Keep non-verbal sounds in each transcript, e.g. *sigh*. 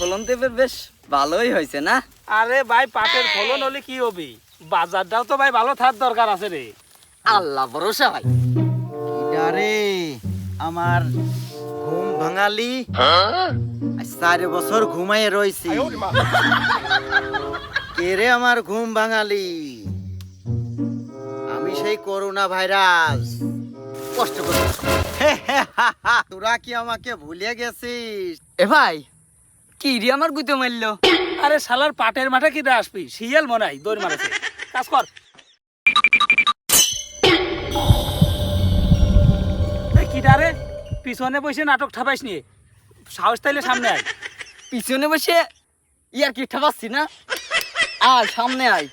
ফলন এবার বেশ ভালোই হয়েছে না? আরে ভাই পাটের ফলন হলে কি হবে? বাজারটাও তো ভাই ভালো থাকার দরকার আছে রে। আল্লাহ ভরসা ভাই। রে আমার ঘুম ভাঙালি? চার বছর ঘুমাই রইছি। কে রে আমার ঘুম ভাঙালি? আমি সেই করোনা ভাইরাস। কষ্ট করে। তোরা কি আমাকে ভুলে গেছিস? এ ভাই কি রে আমার গুতে মারলো? আরে শালার পাটের মাঠে কি আসবি? শিয়াল মনে হয় দৌড় মারেছে। কাজ কর। কিডা রে? পিছনে বসে নাটক ঠাপাইস নিয়ে সাহস তাইলে সামনে আয়। পিছনে বসে ইয়ার কি ঠাপাচ্ছি না? আয় সামনে আয়।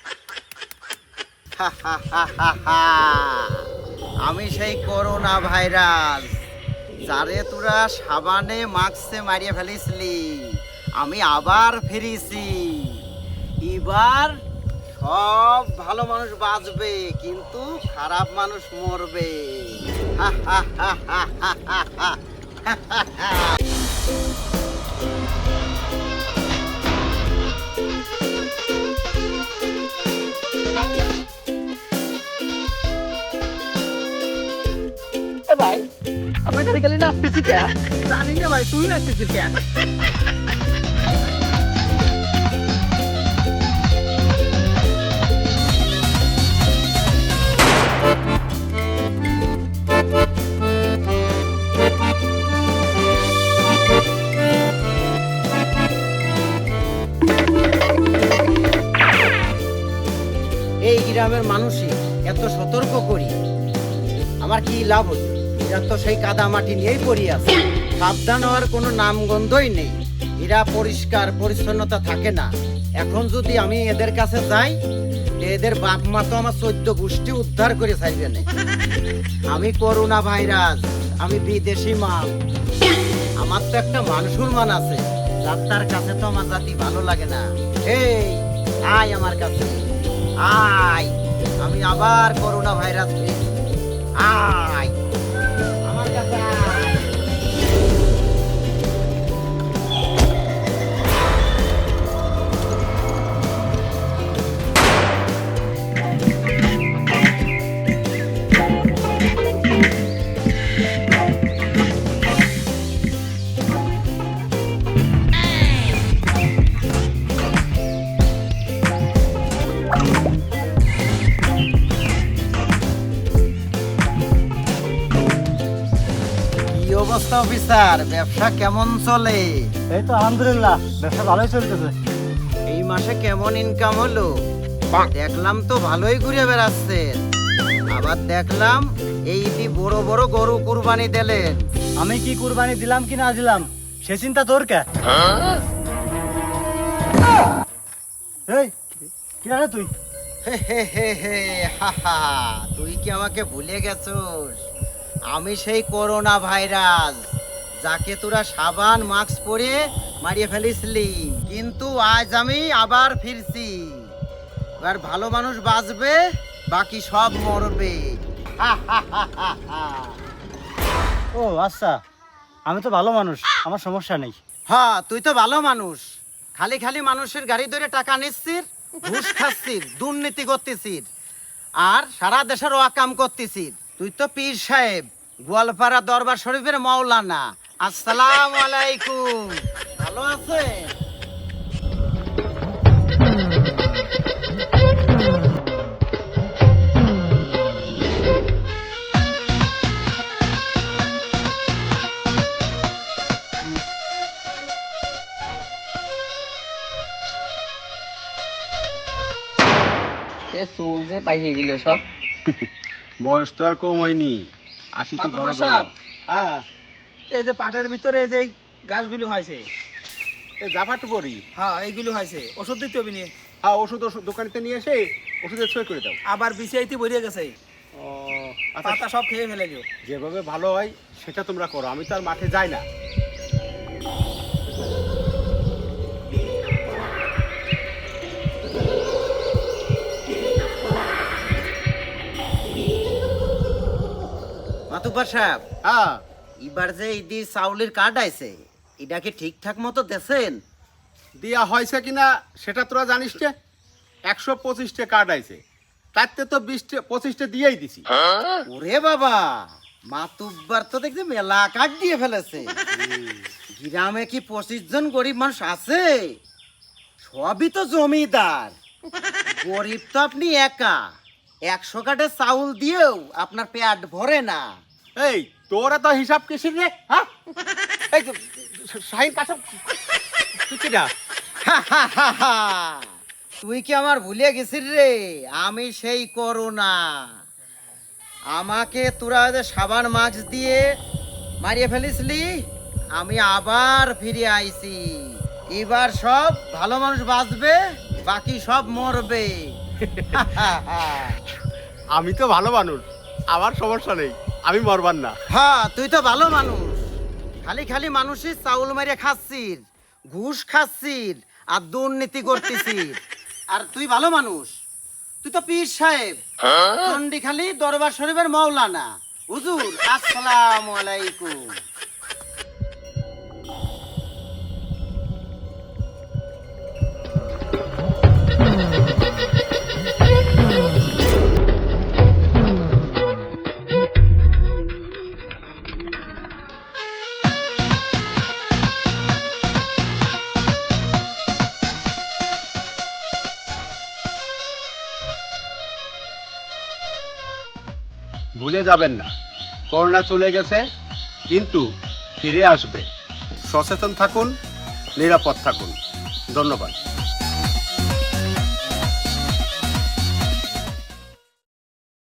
আমি সেই করোনা ভাইরাস যারে তোরা সাবানে মাস্কে মারিয়ে ফেলিসলি। আমি আবার ফিরেছি। এবার সব ভালো মানুষ বাঁচবে কিন্তু খারাপ মানুষ মরবে। ভাই আমি খালি খালি নাচতেছি কে? জানি না ভাই তুই আসতেছিস কেন গ্রামের মানুষই এত সতর্ক করি, আমার কি লাভ হইল এরা তো সেই কাদা মাটি নিয়েই পড়ি আছে। সাবধান হওয়ার কোনো নামগন্ধই নেই। এরা পরিষ্কার পরিচ্ছন্নতা থাকে না। এখন যদি আমি এদের কাছে যাই এদের বাপ মা তো আমার চোদ্দ গোষ্ঠী উদ্ধার করে ছাড়বে না। আমি করোনা ভাইরাস আমি বিদেশি মাল। আমার তো একটা মানুষুর মান আছে যাত্রার কাছে তো আমার জাতি ভালো লাগে না। এই, আয় আমার কাছে। আয় আমি আবার করোনা ভাইরাস আয়। অবস্থা অফিসার? ব্যবসা কেমন চলে? এই তো আলহামদুলিল্লাহ ব্যবসা ভালোই চলতেছে। এই মাসে কেমন ইনকাম হলো? দেখলাম তো ভালোই ঘুরে বেড়াচ্ছেন আবার দেখলাম এই ইতি বড় বড় গরু কুরবানি দিলেন। আমি কি কুরবানি দিলাম কি না দিলাম সে চিন্তা তোর কে? এই কি রে তুই? হে হে হে হে হা হা তুই কি আমাকে ভুলে গেছোস? আমি সেই করোনা ভাইরাস যাকে তোরা সাবান মাস্ক পরে মারিয়ে ফেলিসলি কিন্তু আজ আমি আবার ফিরছি। এবার ভালো মানুষ বাঁচবে বাকি সব মরবে। ও আচ্ছা। আমি তো ভালো মানুষ আমার সমস্যা নেই। হ্যাঁ তুই তো ভালো মানুষ। খালি খালি মানুষের গাড়ি ধরে টাকা নিচ্ছিস ঘুষ খাচ্ছিস দুর্নীতি করতেছিস আর সারা দেশের ওয়াকাম করতেছিস। তুই তো পীর সাহেব গোয়ালপাড়া দরবার শরীফের মাওলানা। আসসালাম আলাইকুম। ভালো আছে চুল যে পাইয়ে গেল সব। *laughs* বয়স তো আর কম হয়নি। আশি তো বড় সাহেব, এই যে পাটের ভিতরে এই যে গাছগুলো হয়েছে। জাফাটু করি হ্যাঁ এইগুলো হয়েছে। ওষুধ দিতে হবে নিয়ে হ্যাঁ ওষুধ ওষুধ দোকানিতে নিয়ে এসে ওষুধের সই করে দাও। আবার বিছিয়াইতে ভরিয়ে গেছে। ও আচ্ছা। পাতা সব খেয়ে ফেলে যেভাবে ভালো হয় সেটা তোমরা করো। আমি তো আর মাঠে যাই না। মাতুব্বার সাহেব হ্যাঁ। এবার যে ঈদি চাউলের কার্ড আইছে এটা কি ঠিকঠাক মতো দেছেন? দিয়া হয়েছে কিনা সেটা তোরা জানিস নে? একশো পঁচিশটে কার্ড আইছে। তাতে তো বিশটে পঁচিশটে দিয়েই দিছি। ওরে বাবা মাতুব্বার তো দেখছি মেলা কাট দিয়ে ফেলেছে। গ্রামে কি পঁচিশ জন গরিব মানুষ আছে? সবই তো জমিদার। গরিব তো আপনি একা। একশো কাঠে চাউল দিয়েও আপনার পেট ভরে না। এই, তোরা তো হিসাব কিসির রে হ্যাঁ? তুই কি তুই কি আমার ভুলিয়ে গেছিস রে? আমি সেই করোনা আমাকে তোরা সাবান মাছ দিয়ে মারিয়ে ফেলিসলি, আমি আবার ফিরে আইছি। এবার সব ভালো মানুষ বাঁচবে, বাকি সব মরবে। আমি তো ভালো মানুষ, আমার সমস্যা নেই। আমি মরবার না। হ্যাঁ তুই তো ভালো মানুষ। খালি খালি মানুষই চাউল মারিয়ে খাচ্ছিস ঘুষ খাচ্ছিস আর দুর্নীতি করতেছিস। আর তুই ভালো মানুষ। তুই তো পীর সাহেব। চন্ডি খালি দরবার শরীফের মাওলানা হুজুর আসসালামু আলাইকুম। ভুলে যাবেন না। করোনা চলে গেছে কিন্তু ফিরে আসবে। সচেতন থাকুন নিরাপদ থাকুন। ধন্যবাদ।